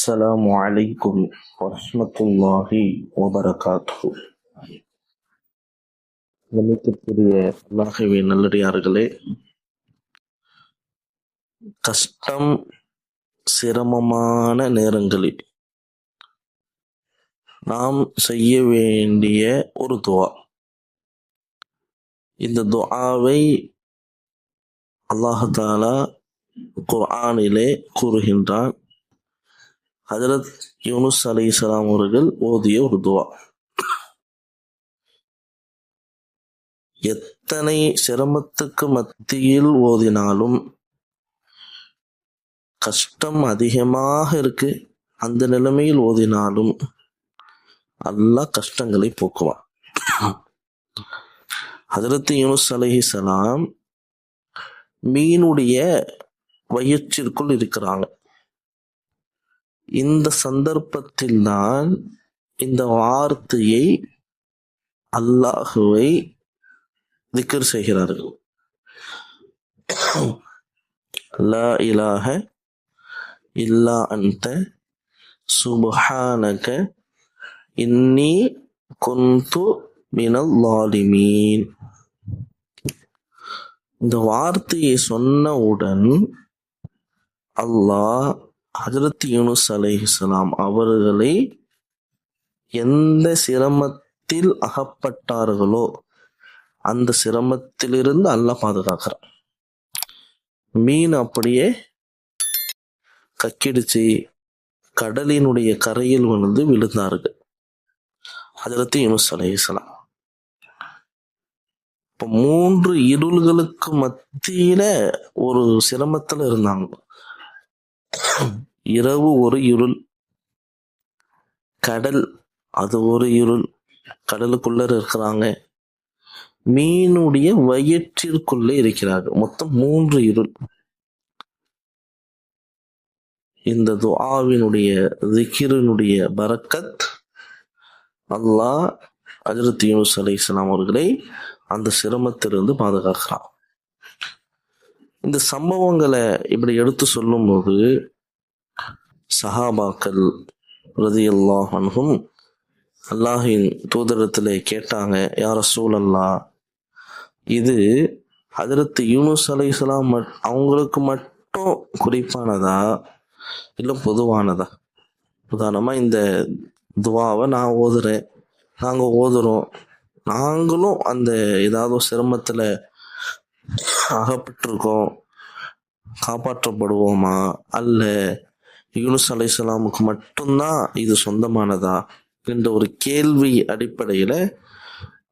السلام عليكم ورحمة الله وبركاته கணித்திற்குரிய அல்லாஹுவே நல்லடியார்களே கஷ்டம் சிரமமான நேரங்களில் நாம் செய்ய வேண்டிய ஒரு துவா இந்த துஆவை அல்லாஹ் தாலா குர்ஆனிலே கூறுகின்றான் ஹஜரத் யூனுஸ் அலைஹிஸ்ஸலாம் அவர்கள் ஓதிய ஒரு துவா. எத்தனை சிரமத்துக்கு மத்தியில் ஓதினாலும் கஷ்டம் அதிகமாக இருக்கு. அந்த நிலைமையில் ஓதினாலும் எல்லா கஷ்டங்களை போக்குவான். ஹஜரத் யூனுஸ் அலிஹிசலாம் மீனுடைய வயிற்றிற்குள் இருக்கிறாங்க. இந்த சந்தர்ப்பத்தில் தான் இந்த வார்த்தையை அல்லாஹுவை திக்கர் செய்கிறார்கள். லா இலாஹ இல்லா அந்த சுபஹானக இன்னி கொந்து மினல் லாலிமீன் இந்த வார்த்தையை சொன்னவுடன் அல்லாஹ் ஹஜரத் யூனுஸ் அலைஹிஸ்ஸலாம் அவர்களை எந்த சிரமத்தில் அகப்பட்டார்களோ அந்த சிரமத்திலிருந்து அல்லாஹ் பாதுகாக்கிறான். மீன் அப்படியே கக்கிடிச்சு கடலினுடைய கரையில் விழுந்து விழுந்தார்கள். அதிரத்து யூனுஸ் அலைஹிஸ்ஸலாம் இப்ப மூன்று இருள்களுக்கு மத்தியில ஒரு சிரமத்துல இருந்தாங்க. இரவு ஒரு இருள் கடல் அது ஒரு இருள் கடலுக்குள்ள இருக்கிறாங்க. மீனுடைய வயிற்றிற்குள்ளே இருக்கிறார்கள். மொத்தம் மூன்று இருள். இந்த துஆவினுடைய திகிரினுடைய பரக்கத் அல்லாஹ் அஜரத் யூனுஸ் அலைஹிஸ்ஸலாம் அவர்களை அந்த சிரமத்திலிருந்து பாதுகாக்கிறான். இந்த சம்பவங்களை இப்படி எடுத்து சொல்லும்போது சஹாபாக்கள் ரதியல்லாஹ் அன்ஹும் அல்லாஹின் தூதரத்தில் கேட்டாங்க யார சூழல்லா இது ஹஜரத் யூனுஸ் அலைஹிஸ்ஸலாம் மட் அவங்களுக்கு மட்டும் குறிப்பானதா? இல்லை பொதுவானதா? உதாரணமாக இந்த துவாவை நான் ஓதுறேன் நாங்கள் ஓதுறோம் நாங்களும் அந்த ஏதாவது சிரமத்தில் அகப்பட்டிருக்கோம். காப்பாற்றப்படுவோமா? அல்ல யூனுஸ் அலைசலாமுக்கு மட்டும்தான் இது சொந்தமானதா? என்ற ஒரு கேள்வி அடிப்படையில்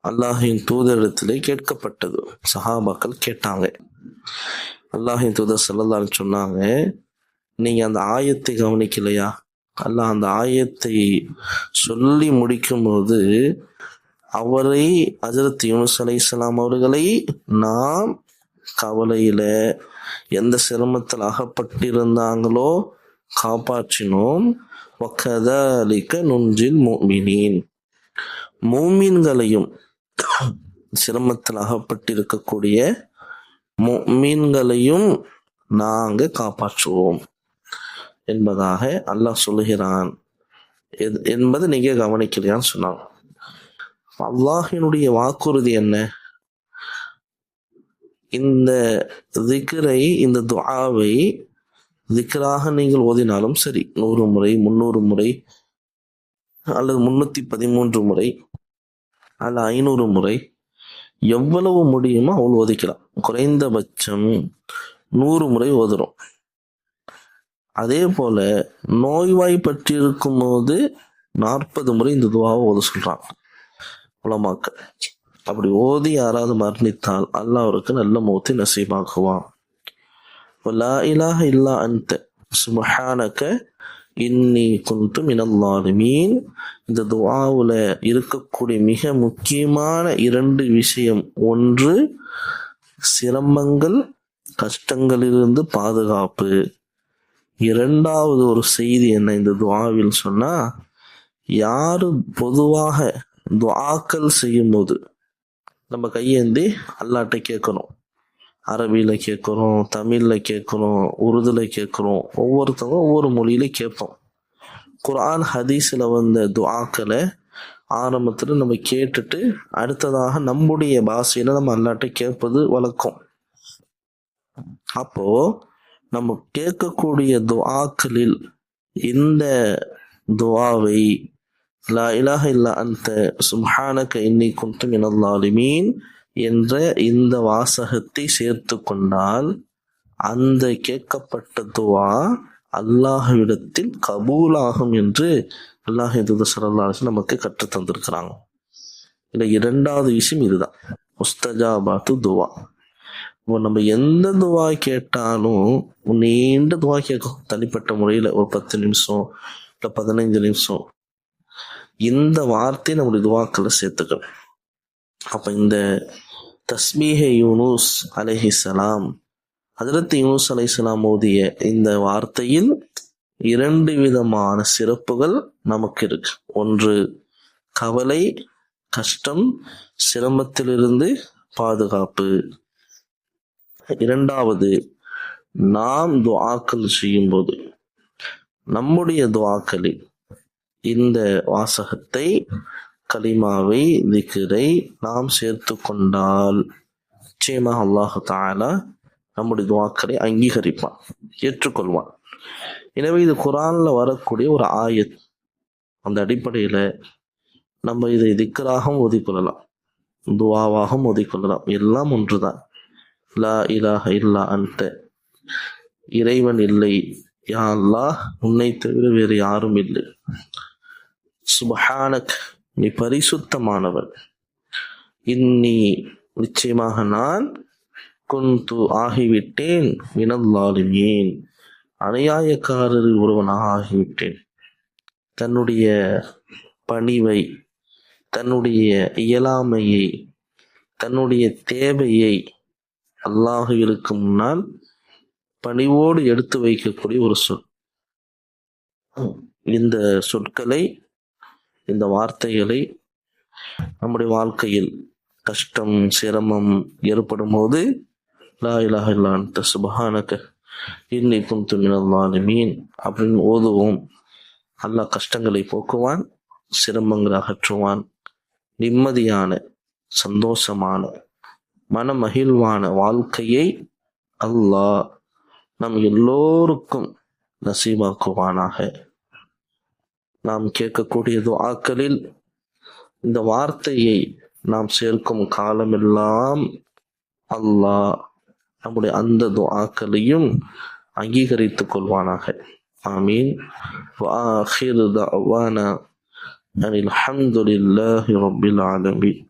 அல்லாஹின் தூதரிடத்திலே கேட்கப்பட்டது. சஹாபாக்கள் கேட்டாங்க. அல்லாஹின் தூதர் ஸல்லல்லாஹு சொன்னாங்க நீங்கள் அந்த ஆயத்தை கவனிக்கலையா? அல்லாஹ் அந்த ஆயத்தை சொல்லி முடிக்கும்போது அவரை அஜரத் யூனுஸ் அலைஹிஸ்ஸலாம் அவர்களை நாம் கவலையில எந்த சிரமத்தில் அகப்பட்டிருந்தாங்களோ காப்பாற்றினோம். வக்கதலிக்க நுஞ்சில் மூமினின். மூமீன்களையும் சிரமத்தில் அகப்பட்டிருக்கக்கூடிய மீன்களையும் நாங்க காப்பாற்றுவோம் என்பதாக அல்லாஹ் சொல்லுகிறான். எது- என்பதை நீங்க கவனிக்கலையான்னு சொன்னாங்க. அல்லாஹினுடைய வாக்குறுதி என்ன? இந்த திக்ரை இந்த துஆவை திக்ராக நீங்கள் ஓதினாலும் சரி. நூறு முறை முன்னூறு முறை அல்லது முன்னூத்தி பதிமூன்று முறை அல்ல ஐநூறு முறை எவ்வளவு முடியுமோ அவள் ஓதிக்கலாம். குறைந்தபட்சம் நூறு முறை ஓதுறோம். அதே போல நோய்வாய்ப்பட்டிருக்கும் போது நாற்பது முறை இந்த துவாவை ஓத சொல்றாங்க. உலமாக்கள். அப்படி ஓதி யாராவது மரணித்தால் அல்லாஹ் அவருக்கு நல்ல மூத்தி நசீபாக்குவான். லா இலாஹ இல்லா அன்த. சுபஹானக இன்னி குந்து மினல்லாலிமீன். இந்த துவாவில் இருக்கக்கூடிய மிக முக்கியமான இரண்டு விஷயம். ஒன்று சிரமங்கள் கஷ்டங்களிலிருந்து பாதுகாப்பு. இரண்டாவது ஒரு செய்தி என்ன இந்த துவாவில் சொன்னா யாரு பொதுவாக துஆக்கள் செய்யும்போது நம்ம கையேந்தி அல்லாட்ட கேட்கணும் அரபியில் கேட்குறோம் தமிழில் கேட்குறோம் உருதுல கேட்குறோம் ஒவ்வொருத்தவங்க ஒவ்வொரு மொழியில கேட்போம். குர்ஆன் ஹதீஸில் வந்த துஆக்களை ஆரம்பத்தில் நம்ம கேட்டுட்டு அடுத்ததாக நம்முடைய பாஷையில் நம்ம அல்லாட்ட கேட்பது வழக்கம். அப்போ நம்ம கேட்கக்கூடிய துஆக்களில் இந்த துவாவை லா இலாஹ இல்லா அந்த சுப்ஹானக இன்னி குன்து இனல்லாலிமீன் என்ற இந்த வாசகத்தை சேர்த்து கொண்டால் அந்த கேட்கப்பட்ட துவா அல்லாஹ்விடத்தில் கபூலாகும் என்று அல்லாஹ் சல்லாஹ் நமக்கு கற்றுத் தந்திருக்கிறாங்க. இல்லை இரண்டாவது விஷயம் இதுதான். முஸ்தஜாபாத்து துவா. இப்போ நம்ம எந்த துவா கேட்டாலும் நீண்ட துவா கேட்கும் தனிப்பட்ட முறையில் ஒரு பத்து நிமிஷம் இல்லை பதினைஞ்சு நிமிஷம் இந்த வார்த்தை நம்முடைய துவாக்கில் சேர்த்துக்கணும். அப்போ இந்த தஸ்மீஹ யூனூஸ் அலஹிசலாம் அதிரத்து யூனூஸ் அலைஹிஸ்ஸலாம் ஓதிய இந்த வார்த்தையில் இரண்டு விதமான சிறப்புகள் நமக்கு இருக்கு. ஒன்று கவலை கஷ்டம் சிரமத்திலிருந்து பாதுகாப்பு. இரண்டாவது நாம் துவாக்கள் செய்யும்போது நம்முடைய துவாக்களில் இந்த வாசகத்தை கலிமாவை திக்ரை நாம் சேர்த்து கொண்டால் நிச்சயமாக அல்லாஹு தாலா நம்முடைய துவாக்களை அங்கீகரிப்பான் ஏற்றுக்கொள்வான். எனவே இது குரான்ல வரக்கூடிய ஒரு ஆயத். அந்த அடிப்படையில நம்ம இதை திக்கராகவும் ஒதிக்கொள்ளலாம் துவாவாகவும் ஒதுக்கொள்ளலாம் எல்லாம் ஒன்றுதான். லா இலாக இல்லா அந்த இறைவன் இல்லை. யா அல்லாஹ் உன்னை தவிர வேறு யாரும் இல்லை. சுபஹானக் நீ பரிசுத்தமானவன் இன்னி நிச்சயமாக நான் குந்து ஆகிவிட்டேன் வினல்லாலுமேன் அநியாயக்காரர் ஒருவனாக ஆகிவிட்டேன். தன்னுடைய பணிவை தன்னுடைய இயலாமையை தன்னுடைய தேவையை அல்லாஹுவிற்கு முன்னால் பணிவோடு எடுத்து வைக்கக்கூடிய ஒரு சொல். இந்த சொற்களை இந்த வார்த்தைகளை நம்முடைய வாழ்க்கையில் கஷ்டம் சிரமம் ஏற்படும் போது லா இலாக இல்லா அன்த இன்னைக்கும் இன்னி மீன் அப்படின்னு ஓதுவோம். அல்லாஹ் கஷ்டங்களை போக்குவான் சிரமங்களை அகற்றுவான். நிம்மதியான சந்தோஷமான மன மகிழ்வான வாழ்க்கையை அல்லாஹ் நம் எல்லோருக்கும் நசீபாக்குவானாக. நாம் கேட்கக்கூடிய துவாக்களில் இந்த வார்த்தையை நாம் சேர்க்கும் காலமெல்லாம் அல்லாஹ் நம்முடைய அந்த துவாக்களையும் அங்கீகரித்துக் கொள்வானாக. ஆமீன். வாஹிர் தவானா அனில் அஹமதுல்லாஹி ரபில்